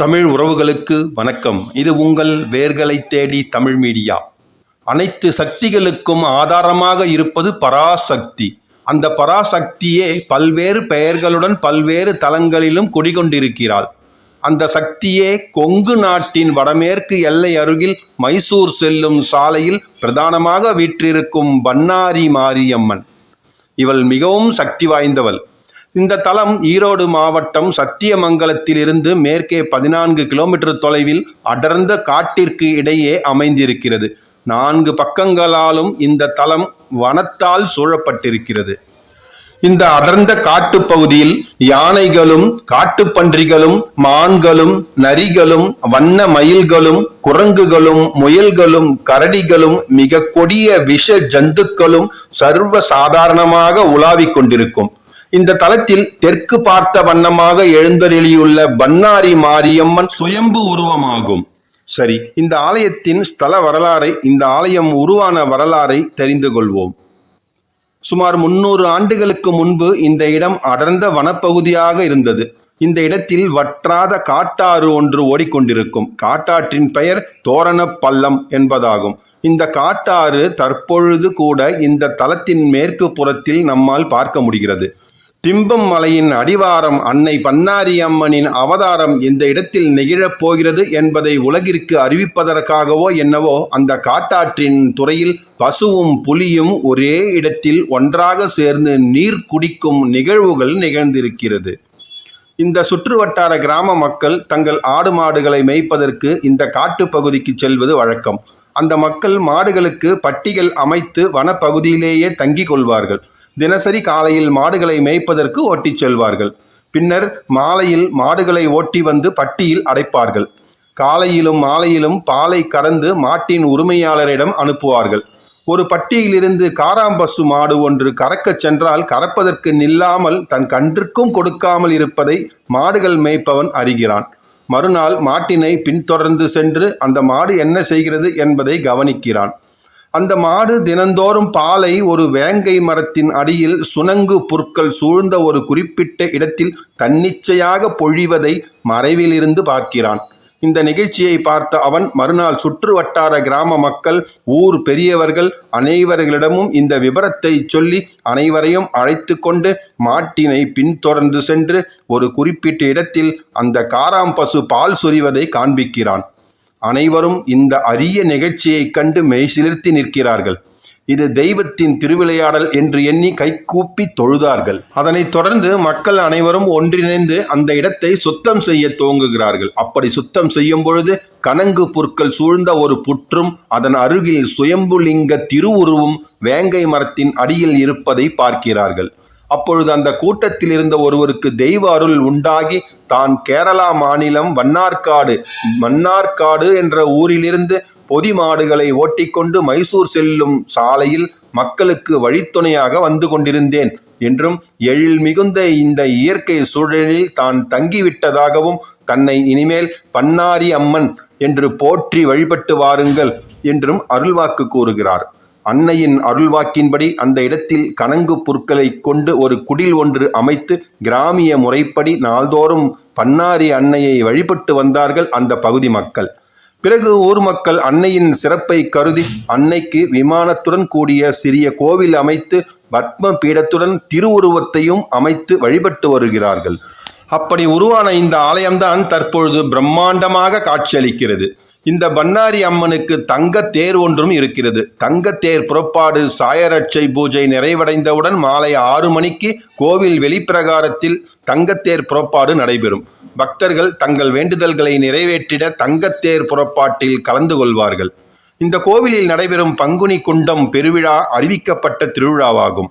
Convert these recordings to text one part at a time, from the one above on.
தமிழ் உறவுகளுக்கு வணக்கம். இது உங்கள் வேர்களை தேடி தமிழ் மீடியா. அனைத்து சக்திகளுக்கும் ஆதாரமாக இருப்பது பராசக்தி. அந்த பராசக்தியே பல்வேறு பெயர்களுடன் பல்வேறு தலங்களிலும் குடிகொண்டிருக்கிறாள். அந்த சக்தியே கொங்கு நாட்டின் வடமேற்கு எல்லை அருகில் மைசூர் செல்லும் சாலையில் பிரதானமாக வீற்றிருக்கும் பன்னாரி மாரியம்மன். இவள் மிகவும் சக்தி வாய்ந்தவள். இந்த தலம் ஈரோடு மாவட்டம் சத்தியமங்கலத்திலிருந்து மேற்கே பதினான்கு கிலோமீட்டர் தொலைவில் அடர்ந்த காட்டிற்கு இடையே அமைந்திருக்கிறது. நான்கு பக்கங்களாலும் இந்த தலம் வனத்தால் சூழப்பட்டிருக்கிறது. இந்த அடர்ந்த காட்டுப்பகுதியில் யானைகளும் காட்டுப்பன்றிகளும் மான்களும் நரிகளும் வண்ண மயில்களும் குரங்குகளும் முயல்களும் கரடிகளும் மிக கொடிய விஷ ஜந்துக்களும் சர்வ சாதாரணமாக உலாவிக் கொண்டிருக்கும். இந்த தலத்தில் தெற்கு பார்த்த வண்ணமாக எழுந்தருளியுள்ள பன்னாரி மாரியம்மன் சுயம்பு உருவமாகும். சரி இந்த ஆலயத்தின் ஸ்தல வரலாறை இந்த ஆலயம் உருவான வரலாறை தெரிந்து கொள்வோம். சுமார் முன்னூறு ஆண்டுகளுக்கு முன்பு இந்த இடம் அடர்ந்த வனப்பகுதியாக இருந்தது. இந்த இடத்தில் வற்றாத காட்டாறு ஒன்று ஓடிக்கொண்டிருக்கும். காட்டாற்றின் பெயர் தோரணப் பள்ளம் என்பதாகும். இந்த காட்டாறு தற்பொழுது கூட இந்த தலத்தின் மேற்கு புறத்தில் நம்மால் பார்க்க முடிகிறது. திம்பம் மலையின் அடிவாரம் அன்னை பன்னாரி அம்மனின் அவதாரம் இந்த இடத்தில் நிகழப் போகிறது என்பதை உலகிற்கு அறிவிப்பதற்காகவோ என்னவோ அந்த காட்டாற்றின் துறையில் பசுவும் புலியும் ஒரே இடத்தில் ஒன்றாக சேர்ந்து நீர் குடிக்கும் நிகழ்வுகள் நிகழ்ந்திருக்கிறது. இந்த சுற்றுவட்டார கிராம மக்கள் தங்கள் ஆடு மாடுகளை மேய்ப்பதற்கு இந்த காட்டுப்பகுதிக்கு செல்வது வழக்கம். அந்த மக்கள் மாடுகளுக்கு பட்டிகள் அமைத்து வனப்பகுதியிலேயே தங்கிக் கொள்வார்கள். தினசரி காலையில் மாடுகளை மேய்ப்பதற்கு ஓட்டிச் செல்வார்கள். பின்னர் மாலையில் மாடுகளை ஓட்டி வந்து பட்டியில் அடைப்பார்கள். காலையிலும் மாலையிலும் பாலை கறந்து மாட்டின் உரிமையாளரிடம் அனுப்புவார்கள். ஒரு பட்டியிலிருந்து காராம்பசு மாடு ஒன்று கறக்கச் சென்றால் கறப்பதற்கு நில்லாமல் தன் கன்றுக்கும் கொடுக்காமல் இருப்பதை மாடுகள் மேய்ப்பவன் அறிகிறான். மறுநாள் மாட்டினை பின்தொடர்ந்து சென்று அந்த மாடு என்ன செய்கிறது என்பதை கவனிக்கிறான். அந்த மாடு தினந்தோறும் பாலை ஒரு வேங்கை மரத்தின் அடியில் சுனங்கு புற்கள் சூழ்ந்த ஒரு குறிப்பிட்ட இடத்தில் தன்னிச்சையாக பொழிவதை மறைவிலிருந்து பார்க்கிறான். இந்த நிகழ்ச்சியை பார்த்த அவன் மறுநாள் சுற்று வட்டார கிராம மக்கள் ஊர் பெரியவர்கள் அனைவர்களிடமும் இந்த விபரத்தை சொல்லி அனைவரையும் அழைத்து கொண்டு மாட்டினை பின்தொடர்ந்து சென்று ஒரு குறிப்பிட்ட இடத்தில் அந்த காராம்பசு பால் சொரிவதை காண்பிக்கிறான். அனைவரும் இந்த அரிய நிகழ்ச்சியைக் கண்டு மெய்சிலிர்த்தி நிற்கிறார்கள். இது தெய்வத்தின் திருவிளையாடல் என்று எண்ணி கைகூப்பி தொழுதார்கள். அதனைத் தொடர்ந்து மக்கள் அனைவரும் ஒன்றிணைந்து அந்த இடத்தை சுத்தம் செய்ய துவங்குகிறார்கள். அப்படி சுத்தம் செய்யும் பொழுது கனங்கு புற்கள் சூழ்ந்த ஒரு புற்றும் அதன் அருகில் சுயம்புலிங்க திருவுருவும் வேங்கை மரத்தின் அடியில் இருப்பதை பார்க்கிறார்கள். அப்பொழுது அந்த கூட்டத்தில் இருந்த ஒருவருக்கு தெய்வ அருள் உண்டாகி தான் கேரளா மாநிலம் வண்ணார்காடு மன்னார்காடு என்ற ஊரிலிருந்து பொதி மாடுகளை ஓட்டிக்கொண்டு மைசூர் செல்லும் சாலையில் மக்களுக்கு வழித்துணையாக வந்து கொண்டிருந்தேன் என்றும் எழில் மிகுந்த இந்த இயற்கை சூழலில் தான் தங்கிவிட்டதாகவும் தன்னை இனிமேல் பன்னாரி அம்மன் என்று போற்றி வழிபட்டு வாருங்கள் என்றும் அருள்வாக்கு கூறுகிறார். அன்னையின் அருள்வாக்கின்படி அந்த இடத்தில் கணங்கு புற்களை கொண்டு ஒரு குடில் ஒன்று அமைத்து கிராமிய முறைப்படி நாள்தோறும் பன்னாரி அன்னையை வழிபட்டு வந்தார்கள் அந்த பகுதி மக்கள். பிறகு ஊர் மக்கள் அன்னையின் சிறப்பை கருதி அன்னைக்கு விமானத்துடன் கூடிய சிறிய கோவில் அமைத்து பத்ம பீடத்துடன் திருவுருவத்தையும் அமைத்து வழிபட்டு வருகிறார்கள். அப்படி உருவான இந்த ஆலயம்தான் தற்பொழுது பிரம்மாண்டமாக காட்சியளிக்கிறது. இந்த பன்னாரி அம்மனுக்கு தங்க தேர் ஒன்றும் இருக்கிறது. தங்க தேர் புறப்பாடு சாயரட்சை பூஜை நிறைவடைந்தவுடன் மாலை ஆறு மணிக்கு கோவில் வெளிப்பிரகாரத்தில் தங்கத்தேர் புறப்பாடு நடைபெறும். பக்தர்கள் தங்கள் வேண்டுதல்களை நிறைவேற்றிட தங்கத்தேர் புறப்பாட்டில் கலந்து கொள்வார்கள். இந்த கோவிலில் நடைபெறும் பங்குனி குண்டம் பெருவிழா அறிவிக்கப்பட்ட திருவிழாவாகும்.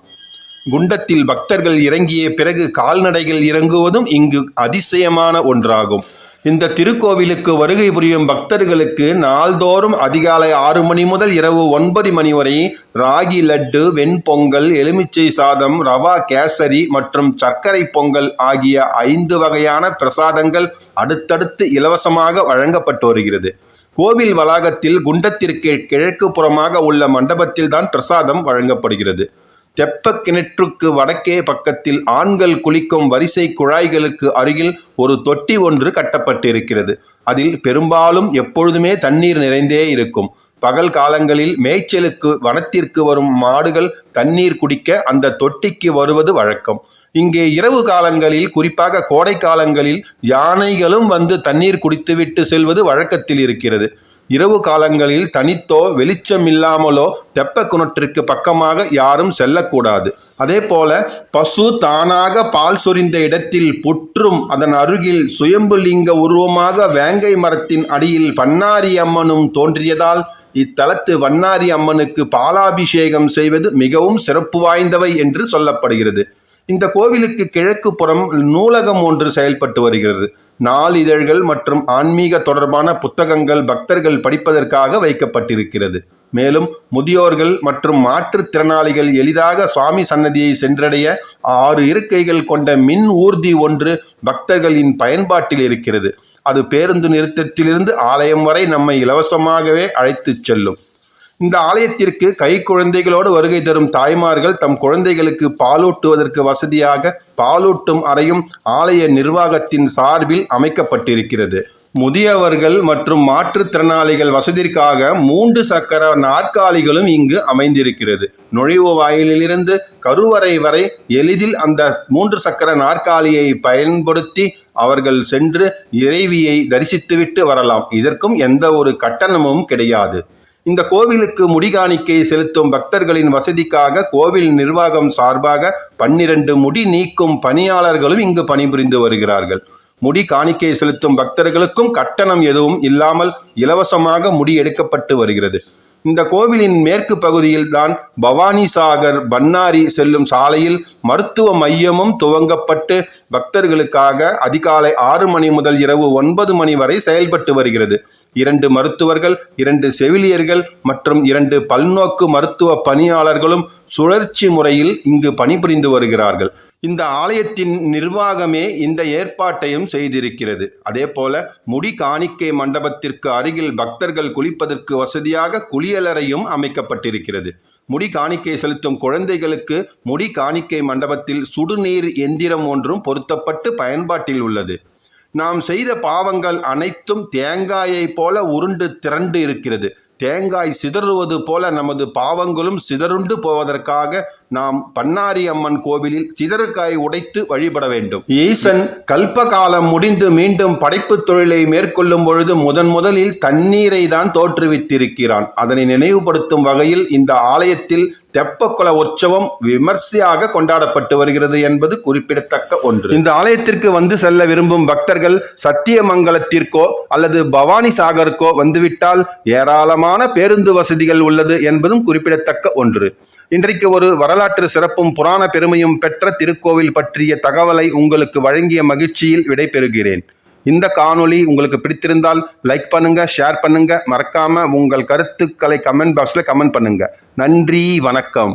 குண்டத்தில் பக்தர்கள் இறங்கிய பிறகு கால்நடைகள் இறங்குவதும் இங்கு அதிசயமான ஒன்றாகும். இந்த திருக்கோவிலுக்கு வருகை புரியும் பக்தர்களுக்கு நாள்தோறும் அதிகாலை ஆறு மணி முதல் இரவு ஒன்பது மணி வரை ராகி லட்டு வெண்பொங்கல் எலுமிச்சை சாதம் ரவா கேசரி மற்றும் சர்க்கரை பொங்கல் ஆகிய ஐந்து வகையான பிரசாதங்கள் அடுத்தடுத்து இலவசமாக வழங்கப்பட்டு வருகிறது. கோவில் வளாகத்தில் குண்டத்திற்கு கிழக்கு புறமாக உள்ள மண்டபத்தில்தான் பிரசாதம் வழங்கப்படுகிறது. தெப்ப கிணற்றுக்கு வடக்கே பக்கத்தில் ஆண்கள் குளிக்கும் வரிசை குழாய்களுக்கு அருகில் ஒரு தொட்டி ஒன்று கட்டப்பட்டிருக்கிறது. அதில் பெரும்பாலும் எப்பொழுதுமே தண்ணீர் நிறைந்தே இருக்கும். பகல் காலங்களில் மேய்ச்சலுக்கு வனத்திற்கு வரும் மாடுகள் தண்ணீர் குடிக்க அந்த தொட்டிக்கு வருவது வழக்கம். இங்கே இரவு காலங்களில் குறிப்பாக கோடை காலங்களில் யானைகளும் வந்து தண்ணீர் குடித்துவிட்டு செல்வது வழக்கத்தில் இருக்கிறது. இரவு காலங்களில் தனித்தோ வெளிச்சம் இல்லாமலோ தெப்ப குணற்றிற்கு பக்கமாக யாரும் செல்லக்கூடாது. அதே போல பசு தானாக பால் சொரிந்த இடத்தில் புற்றும் அதன் அருகில் சுயம்புலிங்க உருவமாக வேங்கை மரத்தின் அடியில் பன்னாரி அம்மனும் தோன்றியதால் இத்தலத்து வண்ணாரி அம்மனுக்கு பாலாபிஷேகம் செய்வது மிகவும் சிறப்பு வாய்ந்தவை என்று சொல்லப்படுகிறது. இந்த கோவிலுக்கு கிழக்கு புறம் நூலகம் ஒன்று செயல்பட்டு வருகிறது. நாளிதழ்கள் மற்றும் ஆன்மீக தொடர்பான புத்தகங்கள் பக்தர்கள் படிப்பதற்காக வைக்கப்பட்டிருக்கிறது. மேலும் முதியோர்கள் மற்றும் மாற்றுத்திறனாளிகள் எளிதாக சுவாமி சன்னதியை சென்றடைய ஆறு இருக்கைகள் கொண்ட மின் ஊர்தி ஒன்று பக்தர்களின் பயன்பாட்டில் இருக்கிறது. அது பேருந்து நிறுத்தத்திலிருந்து ஆலயம் வரை நம்மை இலவசமாகவே அழைத்துச் செல்லும். இந்த ஆலயத்திற்கு கை குழந்தைகளோடு வருகை தரும் தாய்மார்கள் தம் குழந்தைகளுக்கு பாலூட்டுவதற்கு வசதியாக பாலூட்டும் அறையும் ஆலய நிர்வாகத்தின் சார்பில் அமைக்கப்பட்டிருக்கிறது. முதியவர்கள் மற்றும் மாற்றுத்திறனாளிகள் வசதிக்காக மூன்று சக்கர நாற்காலிகளும் இங்கு அமைந்திருக்கிறது. நுழைவு வாயிலிலிருந்து கருவறை வரை எளிதில் அந்த மூன்று சக்கர நாற்காலியை பயன்படுத்தி அவர்கள் சென்று இறைவியை தரிசித்துவிட்டு வரலாம். இதற்கும் எந்த ஒரு கட்டணமும் கிடையாது. இந்த கோவிலுக்கு முடிகாணிக்கை செலுத்தும் பக்தர்களின் வசதிக்காக கோவில் நிர்வாகம் சார்பாக பன்னிரண்டு முடி நீக்கும் பணியாளர்களும் இங்கு பணிபுரிந்து வருகிறார்கள். முடி காணிக்கை செலுத்தும் பக்தர்களுக்கும் கட்டணம் எதுவும் இல்லாமல் இலவசமாக முடி எடுக்கப்பட்டு வருகிறது. இந்த கோவிலின் மேற்கு பகுதியில் தான் பவானி சாகர் பன்னாரி செல்லும் சாலையில் மருத்துவ மையமும் துவங்கப்பட்டு பக்தர்களுக்காக அதிகாலை ஆறு மணி முதல் இரவு ஒன்பது மணி வரை செயல்பட்டு வருகிறது. இரண்டு மருத்துவர்கள் இரண்டு செவிலியர்கள் மற்றும் இரண்டு பல்நோக்கு மருத்துவ பணியாளர்களும் சுழற்சி முறையில் இங்கு பணிபுரிந்து வருகிறார்கள். இந்த ஆலயத்தின் நிர்வாகமே இந்த ஏற்பாட்டையும் செய்திருக்கிறது. அதே போல முடி காணிக்கை மண்டபத்திற்கு அருகில் பக்தர்கள் குளிப்பதற்கு வசதியாக குளியலறையும் அமைக்கப்பட்டிருக்கிறது. முடி காணிக்கை செலுத்தும் குழந்தைகளுக்கு முடி காணிக்கை மண்டபத்தில் சுடுநீர் எந்திரம் ஒன்றும் பொருத்தப்பட்டு பயன்பாட்டில் உள்ளது. நாம் செய்த பாவங்கள் அனைத்தும் தேங்காயைப் போல உருண்டு திரண்டு இருக்கிறது. தேங்காய் சிதறுவது போல நமது பாவங்களும் சிதறுண்டு போவதற்காக நாம் பன்னாரி அம்மன் கோவிலில் சிதறுக்காய் உடைத்து வழிபட வேண்டும். ஈசன் கல்பகாலம் முடிந்து மீண்டும் படைப்பு தொழிலை மேற்கொள்ளும் பொழுது முதன் முதலில் தண்ணீரை தான் தோற்றுவித்திருக்கிறான். அதனை நினைவுபடுத்தும் வகையில் இந்த ஆலயத்தில் தெப்பக்குல உற்சவம் விமர்சையாக கொண்டாடப்பட்டு வருகிறது என்பது குறிப்பிடத்தக்க ஒன்று. இந்த ஆலயத்திற்கு வந்து செல்ல விரும்பும் பக்தர்கள் சத்தியமங்கலத்திற்கோ அல்லது பவானி சாகருக்கோ வந்துவிட்டால் ஏராளமான பேருந்து வசதிகள் உள்ளது என்பதும் குறிப்பிடத்தக்க ஒன்று. இன்றைக்கு ஒரு வரலாற்று சிறப்பும் புராண பெருமையும் பெற்ற திருக்கோவில் பற்றிய தகவலை உங்களுக்கு வழங்கிய மகிழ்ச்சியில் விடைபெறுகிறேன். இந்த காணொளி உங்களுக்கு பிடித்திருந்தால் லைக் பண்ணுங்க ஷேர் பண்ணுங்க. மறக்காம உங்கள் கருத்துக்களை கமெண்ட் பாக்ஸில் கமெண்ட் பண்ணுங்க. நன்றி வணக்கம்.